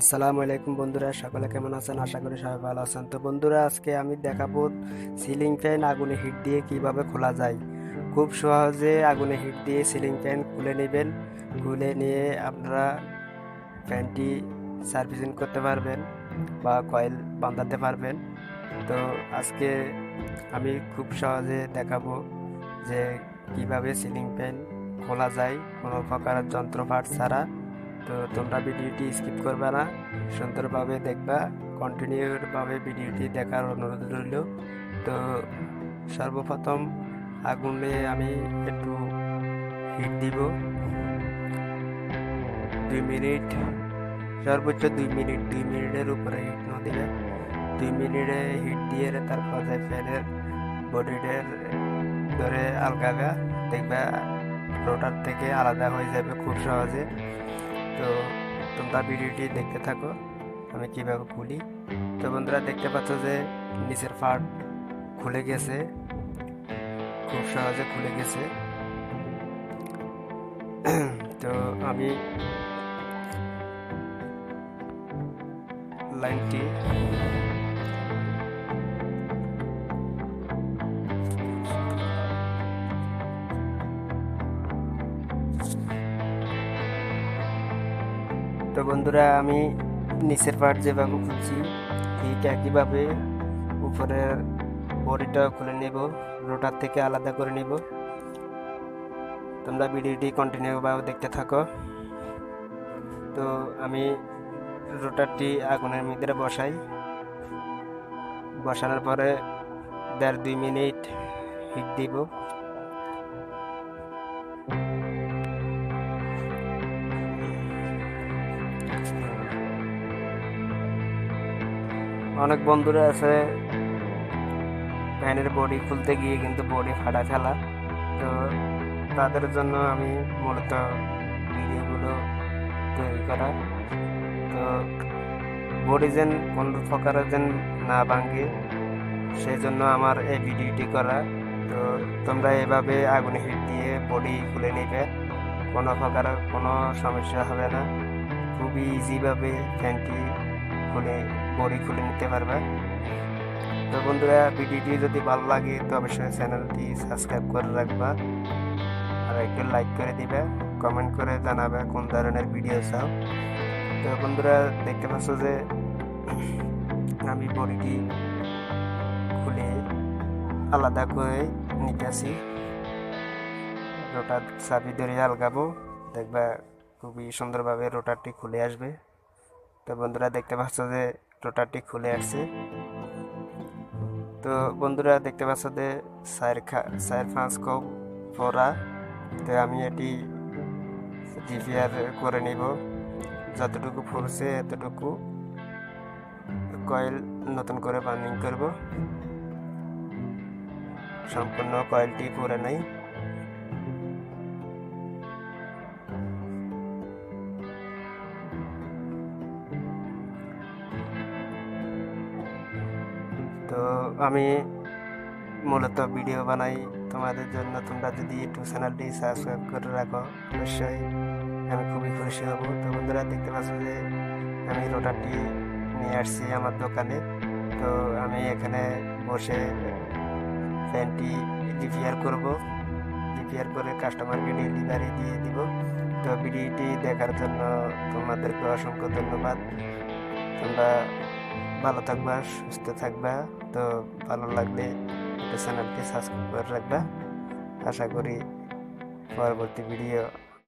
আসসালামু আলাইকুম বন্ধুরা, সকলে কেমন আছেন? আশা করি সবাই ভালো আছেন। তো বন্ধুরা, আজকে আমি দেখাবো সিলিং ফ্যান আগুনে হিট দিয়ে কীভাবে খোলা যায়। খুব সহজে আগুনে হিট দিয়ে সিলিং ফ্যান খুলে নেবেন। খুলে নিয়ে আপনারা ফ্যানটি সার্ভিসিং করতে পারবেন বা কয়েল বাঁধাতে পারবেন। তো আজকে আমি খুব সহজে দেখাবো যে কীভাবে সিলিং ফ্যান খোলা যায়। কোনো প্রকার যন্ত্রপাট ছাড়া। তো তোমরা ভিডিওটি স্কিপ করবে না। সুন্দরভাবে দেখবা কন্টিনিউভাবে ভিডিওটি দেখার অনুরোধ রইল। তো সর্বপ্রথম আগুনে আমি একটু হিট দিব। দুই মিনিট, সর্বোচ্চ দুই মিনিট, দুই মিনিটের উপরে হিট না দিলে। দুই মিনিটে হিট দিয়ে তারপর ফ্যানের বডিটার ধরে আলগাবে দেখবা রোটার থেকে আলাদা হয়ে যাবে খুব সহজে। তো তোমরা ভিডিওটি দেখতে থাকো। আমি কীভাবে খুলি? তো বন্ধুরা, দেখতে পাচ্ছ যে নিচের পার্ট খুলে গেছে। খুব সহজে খুলে গেছে। তো আমি লাইনটি তো বন্ধুরা, আমি নিচের পার্ট যেভাবে খুলছি, ঠিক একইভাবে উপরের বডিটা খুলে নেব রোটার থেকে আলাদা করে নেব। তোমরা ভিডিওটি কন্টিনিউভাবে দেখতে থাকো। তো আমি রোটারটি আগুনের মধ্যে বসাই। বসানোর পরে দেড় দুই মিনিট হিট দিব। অনেক বন্ধুরা আছে। ভ্যানের বডি খুলতে গিয়ে কিন্তু বডি ফাটা ফেলা। তো তাদের জন্য আমি মূলত ভিডিওগুলো তৈরি করা। তো বডি যেন কোন প্রকারের যেন না ভাঙে সেই জন্য আমার এই ভিডিওটি করা। তো তোমরা এভাবে আগুনে হিট দিয়ে বডি খুলে নেবে, কোনো প্রকার কোনো সমস্যা হবে না। খুবই ইজিভাবে ফ্যানটি খুলে, বডি খুলে নিতে পারবে। তো বন্ধুরা, ভিডিওটি যদি ভালো লাগে, তো অবশ্যই চ্যানেলটি সাবস্ক্রাইব করে রাখবা। আর একটু লাইক করে দিবে কমেন্ট করে জানাবে কোন ধরনের ভিডিও চাও। তো বন্ধুরা, দেখতে পাচ্ছ যে আমি বডিটি খুলে আলাদা করে নিতে নিতেছি। রোটার চাবি ধরে আলগাবো, দেখবা খুবই সুন্দরভাবে রোটারটি খুলে আসবে। তো বন্ধুরা দেখতে পাচ্ছ যে রোটারটি খুলে আসছে। তো বন্ধুরা দেখতে পাচ্ছ যে চার খা চার পাঁচ কপ পরা তো আমি এটি রিপেয়ার করে নিব। যতটুকু ফুরছে এতটুকু কয়েল নতুন করে বার্নিং করব। সম্পূর্ণ কয়েলটি পুরে নাই। তো আমি মূলত ভিডিও বানাই। তোমাদের জন্য তোমরা যদি ইউটিউব চ্যানেলটি সাবস্ক্রাইব করে রাখো, অবশ্যই আমি খুবই খুশি হব। তো বন্ধুরা, দেখতে পাচ্ছ যে আমি রোটারটি নিয়ে আসছি আমার দোকানে। তো আমি এখানে বসে ফ্যানটি রিপেয়ার করব। রিপেয়ার করে কাস্টমারকে ডেলিভারি দিয়ে দিব। তো ভিডিওটি দেখার জন্য তোমাদেরকে অসংখ্য ধন্যবাদ। তোমরা ভালো থাকবা, সুস্থ থাকবা। তো ভালো লাগলে চ্যানেলটি সাবস্ক্রাইব করে রাখবা। আশা করি পরবর্তী ভিডিও